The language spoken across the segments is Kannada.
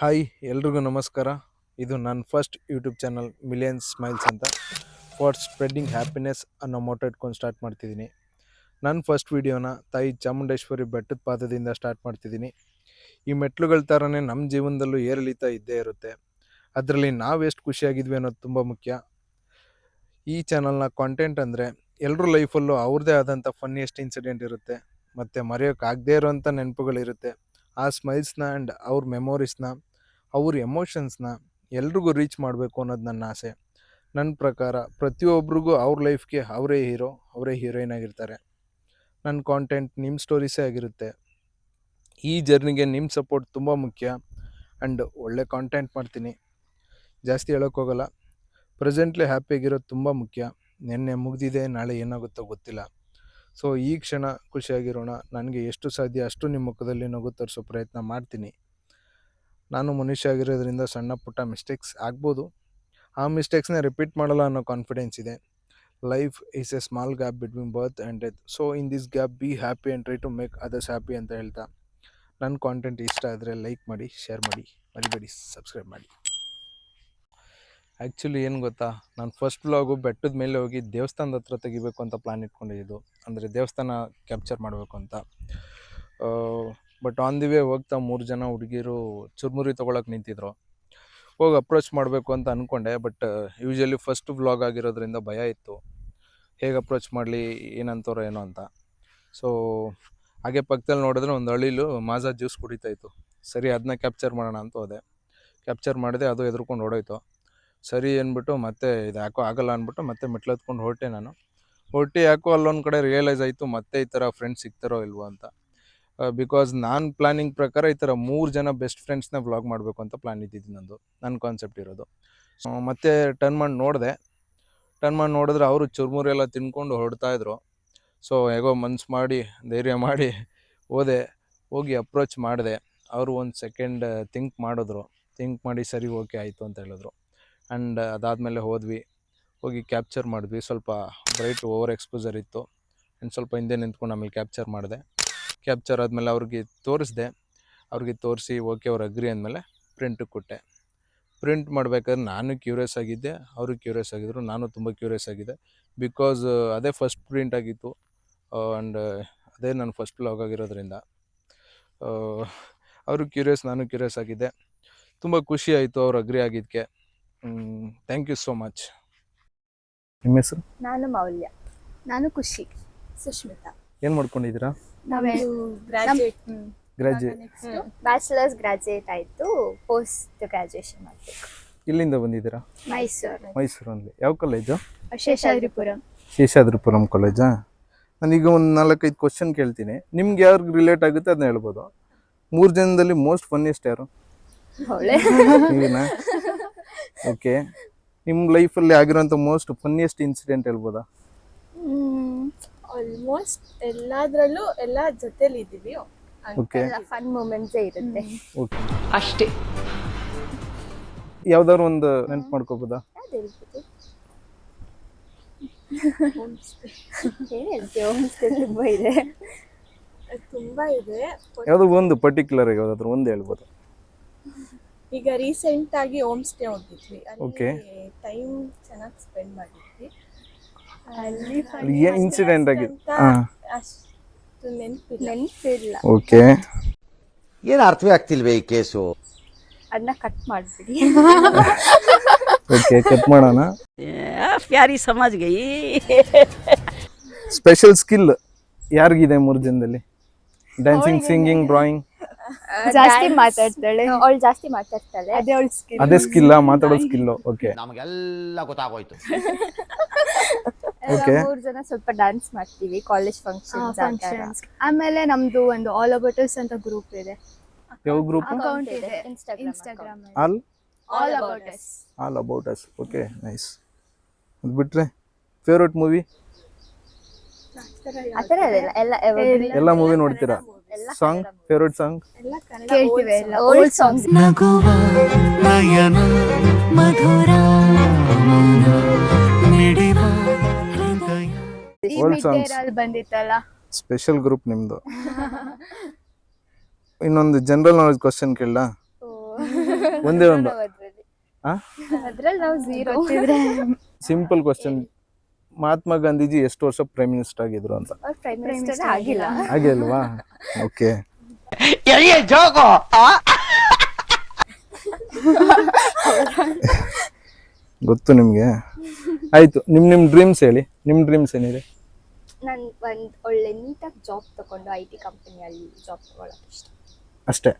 ಹಾಯ್, ಎಲ್ರಿಗೂ ನಮಸ್ಕಾರ. ಇದು ನನ್ನ first YouTube channel million smiles ಅಂತ. ಫಾರ್ ಸ್ಪ್ರೆಡ್ಡಿಂಗ್ ಹ್ಯಾಪಿನೆಸ್ ಅನ್ನೋ ಮೋಟೋ ಇಟ್ಕೊಂಡು ಸ್ಟಾರ್ಟ್ ಮಾಡ್ತಿದ್ದೀನಿ. ನನ್ನ ಫಸ್ಟ್ ವೀಡಿಯೋನ ತಾಯಿ ಚಾಮುಂಡೇಶ್ವರಿ ಬೆಟ್ಟದ ಪಾದದಿಂದ ಸ್ಟಾರ್ಟ್ ಮಾಡ್ತಿದ್ದೀನಿ. ಈ ಮೆಟ್ಲುಗಳ ಥರನೇ ನಮ್ಮ ಜೀವನದಲ್ಲೂ ಏರಿಳಿತ ಇದ್ದೇ ಇರುತ್ತೆ. ಅದರಲ್ಲಿ ನಾವು ಎಷ್ಟು ಖುಷಿಯಾಗಿದ್ವಿ ಅನ್ನೋದು ತುಂಬ ಮುಖ್ಯ. ಈ ಚಾನಲ್ನ ಕಾಂಟೆಂಟ್ ಅಂದರೆ ಎಲ್ಲರೂ ಲೈಫಲ್ಲೂ ಅವ್ರದ್ದೇ ಆದಂಥ ಫನ್ನಿಯೆಸ್ಟ್ ಇನ್ಸಿಡೆಂಟ್ ಇರುತ್ತೆ. ಮತ್ತು ಮರೆಯೋಕ್ಕಾಗದೇ ಇರೋವಂಥ ನೆನಪುಗಳಿರುತ್ತೆ. ಆ ಸ್ಮೈಲ್ಸ್ನ ಆ್ಯಂಡ್ ಅವ್ರ ಮೆಮೊರೀಸ್ನ ಅವ್ರ ಎಮೋಷನ್ಸ್ನ ಎಲ್ರಿಗೂ ರೀಚ್ ಮಾಡಬೇಕು ಅನ್ನೋದು ನನ್ನ ಆಸೆ. ನನ್ನ ಪ್ರಕಾರ ಪ್ರತಿಯೊಬ್ಬರಿಗೂ ಅವ್ರ ಲೈಫ್ಗೆ ಅವರೇ ಹೀರೋ ಅವರೇ ಹೀರೋಯಿನ್ ಆಗಿರ್ತಾರೆ. ನನ್ನ ಕಾಂಟೆಂಟ್ ನಿಮ್ಮ ಸ್ಟೋರೀಸೇ ಆಗಿರುತ್ತೆ. ಈ ಜರ್ನಿಗೆ ನಿಮ್ಮ ಸಪೋರ್ಟ್ ತುಂಬ ಮುಖ್ಯ ಆ್ಯಂಡ್ ಒಳ್ಳೆ ಕಾಂಟೆಂಟ್ ಮಾಡ್ತೀನಿ. ಜಾಸ್ತಿ ಹೇಳೋಕ್ಕೋಗಲ್ಲ ಪ್ರೆಸೆಂಟ್ಲಿ ಹ್ಯಾಪಿಯಾಗಿರೋದು ತುಂಬ ಮುಖ್ಯ. ನಿನ್ನೆ ಮುಗಿದಿದೆ, ನಾಳೆ ಏನಾಗುತ್ತೋ ಗೊತ್ತಿಲ್ಲ. ಸೊ ಈ ಕ್ಷಣ ಖುಷಿಯಾಗಿರೋಣ. ನನಗೆ ಎಷ್ಟು ಸಾಧ್ಯ ಅಷ್ಟು ನಿಮ್ಮ ಮುಖದಲ್ಲಿ ನಗು ತರಿಸೋ ಪ್ರಯತ್ನ ಮಾಡ್ತೀನಿ. ನಾನು ಮನುಷ್ಯ ಆಗಿರೋದ್ರಿಂದ ಸಣ್ಣ ಪುಟ್ಟ ಮಿಸ್ಟೇಕ್ಸ್ ಆಗ್ಬೋದು. ಆ ಮಿಸ್ಟೇಕ್ಸ್ನ ರಿಪೀಟ್ ಮಾಡಲ್ಲ ಅನ್ನೋ ಕಾನ್ಫಿಡೆನ್ಸ್ ಇದೆ. Life is a small gap between birth and death so in this gap be happy and try to make others happy ಅಂತ ಹೇಳ್ತಾ. ನನ್ನ ಕಾಂಟೆಂಟ್ ಇಷ್ಟ ಆದರೆ ಲೈಕ್ ಮಾಡಿ ಶೇರ್ ಮಾಡಿ, ಮರಿಬೇಡಿ ಸಬ್ಸ್ಕ್ರೈಬ್ ಮಾಡಿ. ಆ್ಯಕ್ಚುಲಿ ಏನು ಗೊತ್ತಾ? ನಾನು ಫಸ್ಟ್ ವ್ಲಾಗು ಬೆಟ್ಟದ ಮೇಲೆ ಹೋಗಿ ದೇವಸ್ಥಾನದ ಹತ್ರ ತೆಗಿಬೇಕು ಅಂತ ಪ್ಲ್ಯಾನ್ ಇಟ್ಕೊಂಡಿದ್ದು. ಅಂದರೆ ದೇವಸ್ಥಾನ ಕ್ಯಾಪ್ಚರ್ ಮಾಡಬೇಕು ಅಂತ. ಬಟ್ ಆನ್ ದಿ ವೇ ಹೋಗ್ತಾ ಮೂರು ಜನ ಹುಡುಗಿರು ಚುರುಮುರಿ ತೊಗೊಳಕ್ಕೆ ನಿಂತಿದ್ರು. ಹೋಗಿ ಅಪ್ರೋಚ್ ಮಾಡಬೇಕು ಅಂತ ಅಂದ್ಕೊಂಡೆ ಬಟ್ ಯೂಶ್ವಲಿ ಫಸ್ಟ್ ವ್ಲಾಗ್ ಆಗಿರೋದ್ರಿಂದ ಭಯ ಇತ್ತು. ಹೇಗೆ ಅಪ್ರೋಚ್ ಮಾಡಲಿ ಏನಂತಾರೋ ಏನೋ ಅಂತ. ಸೊ ಹಾಗೆ ಪಕ್ಕದಲ್ಲಿ ನೋಡಿದ್ರೆ ಒಂದು ಹಳ್ಳಿಲು ಮಾಜಾ ಜ್ಯೂಸ್ ಕುಡಿತಾ ಇತ್ತು. ಸರಿ ಅದನ್ನ ಕ್ಯಾಪ್ಚರ್ ಮಾಡೋಣ ಅಂತ ಹೋದೆ. ಕ್ಯಾಪ್ಚರ್ ಮಾಡಿದೆ, ಅದು ಎದುರ್ಕೊಂಡು ಓಡೋಯ್ತು. ಸರಿ ಅಂದ್ಬಿಟ್ಟು ಮತ್ತೆ ಇದು ಯಾಕೋ ಆಗಲ್ಲ ಅಂದ್ಬಿಟ್ಟು ಮತ್ತೆ ಮೆಟ್ಲು ಹತ್ಕೊಂಡು ಹೊರಟೆ ನಾನು. ಹೊರಟಿ ಯಾಕೋ ಅಲ್ಲೊಂದು ಕಡೆ ರಿಯಲೈಸ್ ಆಯಿತು, ಮತ್ತೆ ಈ ಥರ ಫ್ರೆಂಡ್ಸ್ ಸಿಗ್ತಾರೋ ಇಲ್ವೋ ಅಂತ. ಬಿಕಾಸ್ ನಾನು ಪ್ಲಾನಿಂಗ್ ಪ್ರಕಾರ ಈ ಥರ ಮೂರು ಜನ ಬೆಸ್ಟ್ ಫ್ರೆಂಡ್ಸ್ನ ವ್ಲಾಗ್ ಮಾಡಬೇಕು ಅಂತ ಪ್ಲ್ಯಾನ್ ಇದ್ದಿದ್ದು ನಂದು. ನನ್ನ ಕಾನ್ಸೆಪ್ಟ್ ಇರೋದು. ಮತ್ತೆ ಟರ್ನ್ ಮಾಡಿ ನೋಡಿದೆ. ಟರ್ನ್ ಮಾಡಿ ನೋಡಿದ್ರೆ ಅವರು ಚುರುಮುರೆಲ್ಲ ತಿನ್ಕೊಂಡು ಹೊರಡ್ತಾ ಇದ್ರು. ಸೊ ಹೇಗೋ ಮನ್ಸು ಮಾಡಿ, ಧೈರ್ಯ ಮಾಡಿ ಹೋದೆ. ಹೋಗಿ ಅಪ್ರೋಚ್ ಮಾಡಿದೆ. ಅವರು ಒಂದು ಸೆಕೆಂಡ್ ಥಿಂಕ್ ಮಾಡಿದ್ರು. ಥಿಂಕ್ ಮಾಡಿ ಸರಿ ಓಕೆ ಆಯಿತು ಅಂತ ಹೇಳಿದ್ರು. ಆ್ಯಂಡ್ ಅದಾದಮೇಲೆ ಹೋದ್ವಿ. ಹೋಗಿ ಕ್ಯಾಪ್ಚರ್ ಮಾಡಿದ್ವಿ. ಸ್ವಲ್ಪ ಬ್ರೈಟ್ ಓವರ್ ಎಕ್ಸ್ಪೋಸರ್ ಇತ್ತು. ಆ್ಯಂಡ್ ಸ್ವಲ್ಪ ಹಿಂದೆ ನಿಂತ್ಕೊಂಡು ಆಮೇಲೆ ಕ್ಯಾಪ್ಚರ್ ಮಾಡಿದೆ. ಕ್ಯಾಪ್ಚರ್ ಆದಮೇಲೆ ಅವ್ರಿಗೆ ತೋರಿಸ್ದೆ. ಅವ್ರಿಗೆ ತೋರಿಸಿ ಓಕೆ ಅವ್ರು ಅಗ್ರಿ ಅಂದಮೇಲೆ ಪ್ರಿಂಟಿಗೆ ಕೊಟ್ಟೆ. ಪ್ರಿಂಟ್ ಮಾಡಬೇಕಾದ್ರೆ ನಾನು ಕ್ಯೂರಿಯಸ್ ಆಗಿದ್ದೆ ಅವರು ಕ್ಯೂರಿಯಸ್ ಆಗಿದ್ದರು ನಾನು ತುಂಬ ಕ್ಯೂರಿಯಸ್ ಆಗಿದ್ದೆ. ಬಿಕಾಸ್ ಅದೇ ಫಸ್ಟ್ ಪ್ರಿಂಟ್ ಆಗಿತ್ತು. ಆ್ಯಂಡ್ ಅದೇ ನಾನು ಫಸ್ಟ್ ಬ್ಲಾಗ್ ಆಗಿರೋದ್ರಿಂದ. ಅವರು ಕ್ಯೂರಿಯಸ್ ನಾನು ಕ್ಯೂರಿಯಸ್ ಆಗಿದ್ದೆ. ತುಂಬ ಖುಷಿ ಆಯಿತು ಅವ್ರು ಅಗ್ರಿ ಆಗಿದ್ದಕ್ಕೆ. ಥ್ಯಾಂಕ್ ಯು ಸೋ ಮಚ್ ನಿಮ್ಮ ಹೆಸರು? ನಾನು ಮೌಲ್ಯ. ನಾನು ಖುಷಿ. ಸುಷ್ಮಿತಾ ಏನು ಮಾಡ್ಕೊಂಡಿದ್ದೀರಾ? ನಾವೇನು ಗ್ರಾಜುಯೇಟ್ ಗ್ರಾಜುಯೇಟ್ ಬ್ಯಾಚುಲರ್ಸ್ ಗ್ರಾಜುಯೇಟ್ ಆಯಿತು ಪೋಸ್ಟ್ ಗ್ರಾಜುಯೇಷನ್ ಮಾಡಬೇಕು. ಇಲ್ಲಿಂದ ಬಂದಿದ್ದೀರಾ? ಮೈಸೂರು. ಮೈಸೂರಲ್ಲಿ ಯಾವ ಕಾಲೇಜು ಶೇಷಾದ್ರಿಪುರಂ. ಶೇಷಾದ್ರಿಪುರಂ ಕಾಲೇಜಾ ನಾನೀಗ ಒಂದು ನಾಲ್ಕೈದು ಕ್ವಶನ್ ಕೇಳ್ತೀನಿ. ನಿಮ್ಗೆ ಯಾರು ರಿಲೇಟ್ ಆಗುತ್ತೆ ಅದನ್ನ ಹೇಳ್ಬೋದು. ಮೂರು ಜನದಲ್ಲಿ ಮೋಸ್ಟ್ ಫನ್ನಿಯಸ್ಟ್ ಯಾರು? ನೀವೇನಾ? ಓಕೆ ನಿಮ್ಮ ಲೈಫಲ್ಲಿ ಆಗಿರೋಂಥ ಮೋಸ್ಟ್ ಫನ್ನಿಯೆಸ್ಟ್ ಇನ್ಸಿಡೆಂಟ್ ಹೇಳ್ಬೋದಾ? ಆಲ್ಮೋಸ್ಟ್ ಎಲ್ಲಾದ್ರಲ್ಲೂ ಎಲ್ಲ ಜೊತೆಲಿ ಇದ್ದೀವಿ ಫನ್ ಮೂಮೆಂಟ್ಸೇ ಇರುತ್ತೆ. ಓಕೆ ಅಷ್ಟೇ. ಯಾವ್ದಾದ್ರು ಒಂದು ನೆನ್ಪು ಮಾಡ್ಕೋಬೋದಾ? ಯಾವ್ದು ಹೇಳ್ಬೋದು? ಏನ್ ಹೇಳ್ತೀವಿ ಹೋಮ್ಸ್ಟೇ ತುಂಬ ಇದೆ. ತುಂಬಾ ಇದೆ. ಯಾವ್ದೋ ಒಂದು ಪರ್ಟಿಕ್ಯುಲರ್ ಯಾವ್ದಾದ್ರು ಒಂದು ಹೇಳ್ಬೋದು? ಈಗ ರೀಸೆಂಟ್ ಆಗಿ ಹೋಮ್ ಸ್ಟೇ ಹೋಗಿದ್ವಿ Okay. ಅಲ್ಲಿ ಟೈಮ್ ಚೆನ್ನಾಗಿ ಸ್ಪೆಂಡ್ ಮಾಡಿದ್ವಿ. ಅಲ್ಲಿ ಏನ್ ಇನ್ಸಿಡೆಂಟ್ ಆಗಿದೆ ಏನ್ ಹಾಂ. ಅಷ್ಟು ನೆನಪಿಲ್ಲ. ನೆನಪಿಲ್ಲ. ಓಕೆ ಏನು ಅರ್ಥವೇ ಆಗ್ತಿಲ್ವೇ ಈ ಕೇಸು? ಅದನ್ನ ಕಟ್ ಮಾಡ್ಬಿಡಿ. ಓಕೆ ಕಟ್ ಮಾಡೋಣ. ಪ್ಯಾರಿ ಸ್ಪೆಷಲ್ ಸ್ಕಿಲ್ ಯಾರಿಗಿದೆ ಮೂರು ಜನದಲ್ಲಿ? ಡ್ಯಾನ್ಸಿಂಗ್ ಸಿಂಗಿಂಗ್ ಡ್ರಾಯಿಂಗ್ ಜಾಸ್ತಿ ಮಾತಾಡ್ತಾಳೆ. ಅವಳು ಜಾಸ್ತಿ ಮಾತಾಡ್ತಾಳೆ. ಅದೇ ಅವಳು ಸ್ಕಿಲ್ ಅದೇ ಸ್ಕಿಲ್ಲ ಮಾತಾಡೋ ಸ್ಕಿಲ್ ಓಕೆ ನಮಗೆಲ್ಲ ಗೊತ್ತಾಗೋಯ್ತು. ಮೂರ್ ಜನ ಸ್ವಲ್ಪ ಡ್ಯಾನ್ಸ್ ಮಾಡ್ತೀವಿ ಕಾಲೇಜ್ ಫಂಕ್ಷನ್ ಫಂಕ್ಷನ್ಸ್ ಆಮೇಲೆ ನಮ್ದು ಒಂದು ಆಲ್ ಅಬೌಟರ್ಸ್ ಅಂತ ಗ್ರೂಪ್ ಇದೆ. ಯಾವ ಗ್ರೂಪ್ ಅಕೌಂಟ್ ಇದೆ. Instagram all all ಅಬೌಟರ್ಸ್ all ಅಬೌಟರ್ಸ್ okay nice ಅದು ಬಿಟ್ರೆ ಫೇವ್ರೆಟ್ ಮೂವಿ ಆತರ ಇಲ್ಲ. ಎಲ್ಲ ಎಲ್ಲ ಮೂವಿ ನೋಡ್ತೀರಾ? ಎಲ್ಲ ಸಾಂಗ್ ಫೇವ್ರೆಟ್ ಸಾಂಗ್ ಎಲ್ಲ ಕೇಳ್ತೀವಿ ಎಲ್ಲ. Old songs Naguva Nayana Madhura Old mid songs. ಅಲ್ಲಿ ಬಂದಿತ್ತಲ್ಲ. ಸ್ಪೆಷಲ್ ಗ್ರೂಪ್ ನಿಮ್ಮದು ಇನ್ನೊಂದು ಜನರಲ್ ನಾಲೆಜ್ ಕ್ವಶನ್ ಕೇಳ ಓ. ಒಂದೇ ಒಂದು. ಅದ್ರಲ್ಲಿ. ಆ? ಅದ್ರಲ್ಲಿ ನಾವು zero simple question Mahatma Gandhiji ಎಷ್ಟು ವರ್ಷ ಪ್ರೈಮ್ ಮಿನಿಸ್ಟರ್ ಆಗಿದ್ರು ಅಂತ? ಪ್ರೈಮ್ ಮಿನಿಸ್ಟರ್ ಆಗಿಲ್ಲ. ಹಾಗೆ ಅಲ್ವಾ? ಓಕೆ ಗೊತ್ತು ನಿಮಗೆ? ಆಯ್ತು ನಿಮ್ ನಿಮ್ ಡ್ರೀಮ್ಸ್ ಹೇಳಿ. ನಿಮ್ ಡ್ರೀಮ್ಸ್ ಏನಿದೆ? ನಾನು ಒಂದು ಒಳ್ಳೆ ನೀಟಾಗಿ ಜಾಬ್ ತಗೊಂಡು ಐ ಟಿ ಕಂಪನಿಯಲ್ಲಿ ಜಾಬ್ ತಗೊಳ್ಳೋಕೆ ಇಷ್ಟ. ಅಷ್ಟೇ?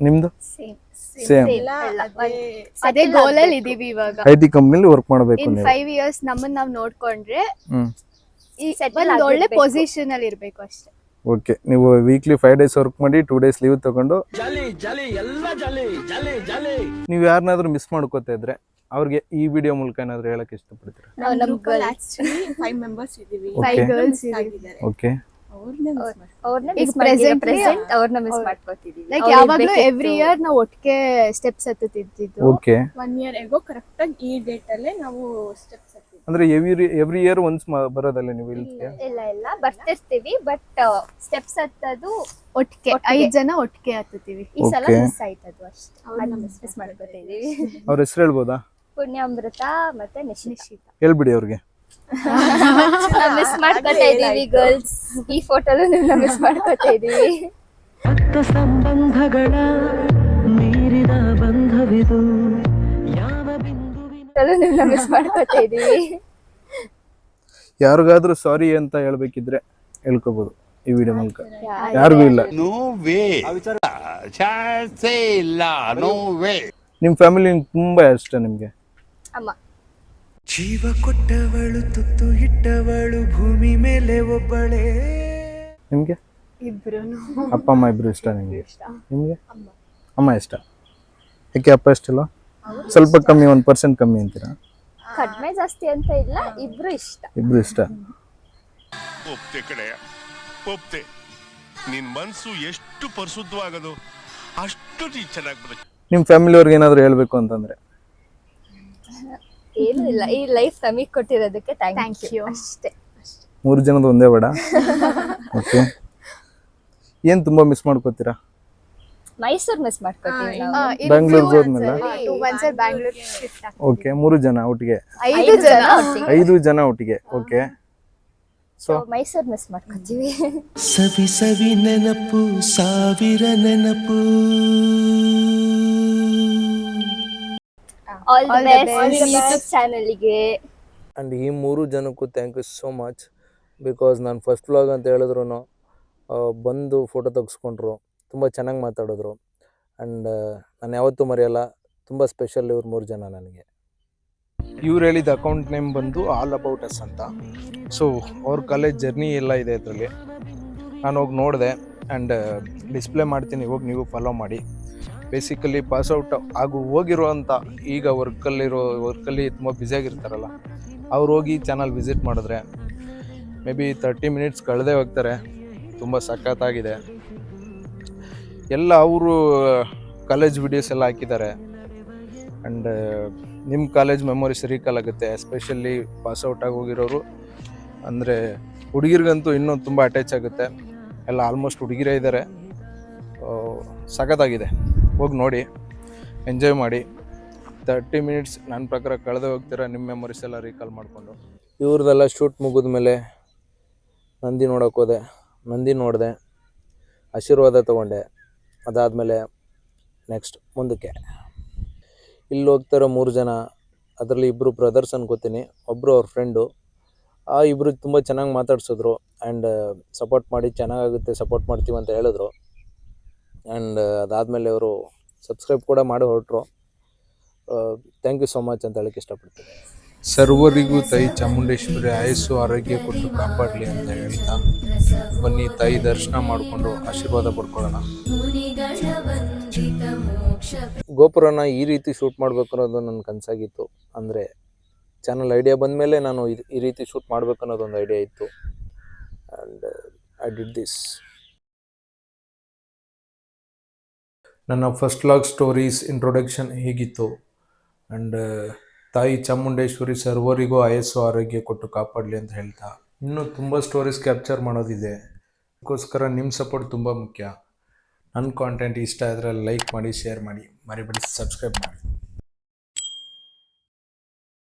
ನಿಮ್ದು? ಸೇಮ್ ಸೇಮ್ ಎಲ್ಲ ಅದೇ ಅದೇ ಗೋಲ್ ಅಲ್ಲಿ ಇದೀವಿ ಇವಾಗ. ಐ ಟಿ ಕಂಪ್ನಿಲಿ ವರ್ಕ್ ಮಾಡಬೇಕು ಇನ್ ನೀವು. ಫೈವ್ ಇಯರ್ಸ್ ನಮ್ಮನ್ನ ನಾವ್ ನೋಡ್ಕೊಂಡ್ರೆ ಹ್ಮ್. ಒಂದ್ ಒಳ್ಳೆ ಪೊಸಿಷನ್ ಅಲ್ಲಿ ಇರ್ಬೇಕು ಅಷ್ಟೇ. ಓಕೆ ನೀವು ವೀಕ್ಲಿ ಫೈವ್ ಡೇಸ್ ವರ್ಕ್ ಮಾಡಿ ಟೂ ಡೇಸ್ ಲೀವ್ ತಗೊಂಡು ನೀವು ಯಾರನ್ನಾದ್ರೂ ಮಿಸ್ ಮಾಡ್ಕೋತಾ ಇದ್ರೆ? ಅವ್ರಿಗೆ ಈ ವಿಡಿಯೋ ಮೂಲಕ ಏನಾದ್ರು ಹೇಳಕ್ ಇಷ್ಟಪಡ್ತೀರಾ? ಫೈವ್ ಮೆಂಬರ್ಸ್ ಇದೀವಿ ಫೈವ್. ಗರ್ಲ್ಸ್ ಆಗಿದ್ದಾರೆ. ಓಕೆ ಲೈಕ್ ಯಾವಾಗ್ಲೂ ಎವ್ರಿ ಇಯರ್ ನಾವು ಒಟ್ಟಿಗೆ steps ಹತ್ತುತ್ತಿದ್ದು okay one year ago correct ಆಗಿ ಈ ಡೇಟ್ ಅಲ್ಲೇ ನಾವು ಸ್ಟೆಪ್ಸ್ ಅಂದ್ರೆ ಎವ್ರಿ ಎವ್ರಿ ಇಯರ್ ಒನ್ಸ್ ಬರೋದಲ್ಲ ನೀವು ಇಲ್ಲಿ ಇಲ್ಲ ಇಲ್ಲ. ಬರ್ತಿರ್ತೀವಿ ಬಟ್ ಸ್ಟೆಪ್ಸ್ ಹತ್ತದು ಒಟ್ಟಿಗೆ. ಐದ್ ಜನ ಒಟ್ಟಿಗೆ ಹತ್ತುತ್ತೀವಿ ಈ ಸಲ. ಮಿಸ್ ಆಯ್ತದು ಅಷ್ಟೇ. ಅವ್ರನ್ನ ಮಿಸ್ ಮಾಡ್ಕೋತಿದೀವಿ ಅವ್ರ ಹೆಸರು ಹೇಳ್ಬೋದಾ? ಪುಣ್ಯಾಮೃತ ಮತ್ತೆ ನಿಶ್ಚಿತ. ಹೇಳ್ಬಿಡಿ ಅವ್ರಿಗೆ. ಮಿಸ್ ಮಾಡ್ಕೊತಾ ಇದೀವಿ ಗರ್ಲ್ಸ್ ಈ ಫೋಟೋಲು ನಿಮ್ನ ಮಿಸ್ ಮಾಡ್ಕೊತಾ ಇದೀವಿ. ರಕ್ತ ಸಂಬಂಧಗಳ ಮೀರಿದ ಬಂಧವಿದು. ಯಾವ ಬಿಂದುವಿನ ಫೋಟೋಲು ನಿಮ್ನ ಮಿಸ್ ಮಾಡ್ಕೊತಾ ಇದೀವಿ. ಯಾರಿಗಾದ್ರೂ ಸಾರಿ ಅಂತ ಹೇಳ್ಬೇಕಿದ್ರೆ ಹೇಳ್ಕೋಬಹುದು ಈ ವಿಡಿಯೋ ಮೂಲಕ. ಯಾರಿಗೂ ಇಲ್ಲ. ನೋ ವೇ ಚಾನ್ಸೇ ಇಲ್ಲ. ನೋ ವೇ ನಿಮ್ ಫ್ಯಾಮಿಲಿ ತುಂಬಾ ಇಷ್ಟ ನಿಮ್ಗೆ. ಅಮ್ಮ ಜೀವ ಕೊಟ್ಟವಳು ತುತ್ತು ಇಟ್ಟವಳು ಭೂಮಿ ಮೇಲೆ ಒಬ್ಬಳೇ. ನಿಮ್ಗೆ? ಇಬ್ರು ಅಪ್ಪ ಅಮ್ಮ ಇಬ್ರು ಇಷ್ಟ ನಿಮ್ಗೆ? ನಿಮ್ಗೆ? ಅಮ್ಮ. ಇಷ್ಟ? ಯಾಕೆ ಅಪ್ಪ ಇಷ್ಟಿಲ್ಲ? ಸ್ವಲ್ಪ ಕಮ್ಮಿ ಒಂದ್ ಪರ್ಸೆಂಟ್ ಕಮ್ಮಿ ಅಂತೀರಾ? ಕಡಿಮೆ ಜಾಸ್ತಿ ಅಂತ ಇಲ್ಲ ಇಬ್ರು ಇಷ್ಟ. ಇಬ್ರು ಇಷ್ಟ? ಒಪ್ತೆ ಕಡೆಯ ಒಪ್ತೆ. ನಿನ್ ಮನ್ಸು ಎಷ್ಟು ಪರಿಶುದ್ಧವಾಗದು ಅಷ್ಟು ನೀ ಚೆನ್ನಾಗಿ ಫ್ಯಾಮಿಲಿ ಅವ್ರಿಗೆ ಏನಾದ್ರು ಹೇಳ್ಬೇಕು ಅಂತಂದ್ರೆ? ಏನು ಇಲ್ಲ ಈ ಲೈಫ್ ನಮಗ್ ಕೊಟ್ಟಿರೋದಕ್ಕೆ ಥ್ಯಾಂಕ್ ಯು ಅಷ್ಟೇ ಮೂರು ಜನದ ಒಂದೇ ಬೇಡ. ಓಕೆ ಏನ್ ತುಂಬಾ ಮಿಸ್ ಮಾಡ್ಕೋತೀರಾ? ಮೈಸೂರ್ ಮಿಸ್ ಮಾಡ್ಕೊತೀವಿ ನಾವು. ಹೋದ್ಮೇಲೆ? ಬ್ಯಾಂಗ್ಳೂರ್ ಶಿಫ್ಟ್ ಓಕೆ ಮೂರು ಜನ ಒಟ್ಟಿಗೆ. ಐದು ಜನ ಒಟ್ಟಿಗೆ. ಐದು ಜನ ಒಟ್ಟಿಗೆ ಓಕೆ ಸೊ ಮೈಸೂರ್ ಮಿಸ್ ಮಾಡ್ಕೊತೀವಿ. ಸವಿ ಸವಿ ನೆನಪು ಸಾವಿರ ನೆನಪು. All the best. ಯೂಟ್ಯೂಬ್ ಚಾನಲ್ಗೆ ಆ್ಯಂಡ್ ಈ ಮೂರು ಜನಕ್ಕೂ thank you so much because ನಾನು ಫಸ್ಟ್ ವ್ಲಾಗ್ ಅಂತ ಹೇಳಿದ್ರು ಬಂದು ಫೋಟೋ ತೆಗೆಸ್ಕೊಂಡ್ರು ತುಂಬ ಚೆನ್ನಾಗಿ ಮಾತಾಡಿದ್ರು. ಆ್ಯಂಡ್ ನಾನು ಯಾವತ್ತೂ ಮರೆಯಲ್ಲ ತುಂಬ ಸ್ಪೆಷಲ್ ಇವ್ರು ಮೂರು ಜನ ನನಗೆ. ಇವ್ರು ಹೇಳಿದ ಅಕೌಂಟ್ ನೇಮ್ ಬಂದು ಆಲ್ ಅಬೌಟ್ ಅಸ್ ಅಂತ. ಸೊ ಅವ್ರ ಕಾಲೇಜ್ ಜರ್ನಿ ಎಲ್ಲ ಇದೆ ಇದರಲ್ಲಿ. ನಾನು ಹೋಗಿ ನೋಡಿದೆ ಆ್ಯಂಡ್ ಡಿಸ್ಪ್ಲೇ ಮಾಡ್ತೀನಿ ಹೋಗಿ ನೀವು ಫಾಲೋ ಮಾಡಿ. ಬೇಸಿಕಲಿ ಪಾಸ್ಔಟ್ ಆಗು ಹೋಗಿರುವಂಥ ಈಗ ವರ್ಕಲ್ಲಿರೋ ವರ್ಕಲ್ಲಿ ತುಂಬ ಬ್ಯುಸಿಯಾಗಿರ್ತಾರಲ್ಲ ಅವ್ರು ಹೋಗಿ ಚಾನಲ್ ವಿಸಿಟ್ ಮಾಡಿದ್ರೆ ಮೇ ಬಿ ತರ್ಟಿ ಮಿನಿಟ್ಸ್ ಕಳೆದೇ ಹೋಗ್ತಾರೆ, ತುಂಬ ಸಖತ್ತಾಗಿದೆ. ಎಲ್ಲ ಅವರು ಕಾಲೇಜ್ ವಿಡಿಯೋಸ್ ಎಲ್ಲ ಹಾಕಿದ್ದಾರೆ. ಆ್ಯಂಡ್ ನಿಮ್ಮ ಕಾಲೇಜ್ ಮೆಮೊರೀಸ್ ರೀಕಾಲ್ ಆಗುತ್ತೆ ಎಸ್ಪೆಷಲಿ ಪಾಸ್ಔಟ್ ಆಗಿ ಹೋಗಿರೋರು. ಅಂದರೆ ಹುಡುಗಿರ್ಗಂತೂ ಇನ್ನೂ ತುಂಬ ಅಟ್ಯಾಚ್ ಆಗುತ್ತೆ. ಎಲ್ಲ ಆಲ್ಮೋಸ್ಟ್ ಹುಡುಗಿರೇ ಇದ್ದಾರೆ ಸಖತ್ತಾಗಿದೆ. ಹೋಗಿ ನೋಡಿ ಎಂಜಾಯ್ ಮಾಡಿ. ತರ್ಟಿ ಮಿನಿಟ್ಸ್ ನನ್ನ ಪ್ರಕಾರ ಕಳೆದು ಹೋಗ್ತೀರಾ ನಿಮ್ಮ ಮೆಮೊರೀಸ್ ಎಲ್ಲ ರೀಕಾಲ್ ಮಾಡಿಕೊಂಡು. ಇವ್ರದ್ದೆಲ್ಲ ಶೂಟ್ ಮುಗಿದ ಮೇಲೆ ನಂದಿ ನೋಡೋಕೆ ಹೋದೆ. ನಂದಿ ನೋಡಿದೆ, ಆಶೀರ್ವಾದ ತೊಗೊಂಡೆ. ಅದಾದಮೇಲೆ ನೆಕ್ಸ್ಟ್ ಮುಂದಕ್ಕೆ. ಇಲ್ಲಿ ಹೋಗ್ತಾರೋ ಮೂರು ಜನ, ಅದರಲ್ಲಿ ಇಬ್ಬರು ಬ್ರದರ್ಸ್ ಅನ್ಕೋತೀನಿ. ಒಬ್ಬರು ಅವ್ರ ಫ್ರೆಂಡು ಆ ಇಬ್ಬರು ತುಂಬ ಚೆನ್ನಾಗಿ ಮಾತಾಡ್ಸಿದ್ರು ಆ್ಯಂಡ್ ಸಪೋರ್ಟ್ ಮಾಡಿ, ಚೆನ್ನಾಗಾಗುತ್ತೆ ಸಪೋರ್ಟ್ ಮಾಡ್ತೀವಿ ಅಂತ ಹೇಳಿದ್ರು. ಆ್ಯಂಡ್ ಅದಾದಮೇಲೆ ಅವರು ಸಬ್ಸ್ಕ್ರೈಬ್ ಕೂಡ ಮಾಡಿ ಹೊರಟರು. ಥ್ಯಾಂಕ್ ಯು ಸೋ ಮಚ್ ಅಂತ ಹೇಳಕ್ಕೆ ಇಷ್ಟಪಡ್ತೀನಿ. ಸರ್ವರಿಗೂ ತಾಯಿ ಚಾಮುಂಡೇಶ್ವರಿ ಆಯಸ್ಸು ಆರೋಗ್ಯ ಕೊಟ್ಟು ಕಾಪಾಡಲಿ ಅಂತ ಹೇಳ್ತಾ ಬನ್ನಿ. ತಾಯಿ ದರ್ಶನ ಮಾಡಿಕೊಂಡು ಆಶೀರ್ವಾದ ಪಡ್ಕೊಳ್ಳೋಣ. ಗೋಪುರನ ಈ ರೀತಿ ಶೂಟ್ ಮಾಡಬೇಕು ಅನ್ನೋದು ನನ್ನ ಕನಸಾಗಿತ್ತು. ಅಂದರೆ ಚಾನಲ್ ಐಡಿಯಾ ಬಂದಮೇಲೆ ನಾನು ಈ ರೀತಿ ಶೂಟ್ ಮಾಡಬೇಕು ಅನ್ನೋದೊಂದು ಐಡಿಯಾ ಇತ್ತು. ಆ್ಯಂಡ್ ಐ ಡಿಡ್ ದಿಸ್ ನನ್ನ ಫಸ್ಟ್ ಲಾಗ್ ಸ್ಟೋರೀಸ್ ಇಂಟ್ರೊಡಕ್ಷನ್ ಹೇಗಿತ್ತು? ಆ್ಯಂಡ್ ತಾಯಿ ಚಾಮುಂಡೇಶ್ವರಿ ಸರ್ವರಿಗೂ ಆಯಸ್ಸು, ಆರೋಗ್ಯ ಕೊಟ್ಟು ಕಾಪಾಡಲಿ ಅಂತ ಹೇಳ್ತಾ. ಇನ್ನೂ ತುಂಬ ಸ್ಟೋರೀಸ್ ಕ್ಯಾಪ್ಚರ್ ಮಾಡೋದಿದೆ. ಅದಕ್ಕೋಸ್ಕರ ನಿಮ್ಮ ಸಪೋರ್ಟ್ ತುಂಬ ಮುಖ್ಯ. ನನ್ನ ಕಾಂಟೆಂಟ್ ಇಷ್ಟ ಆದರೆ ಲೈಕ್ ಮಾಡಿ ಶೇರ್ ಮಾಡಿ. ಮರಿಬೇಡಿ ಸಬ್ಸ್ಕ್ರೈಬ್ ಮಾಡಿ.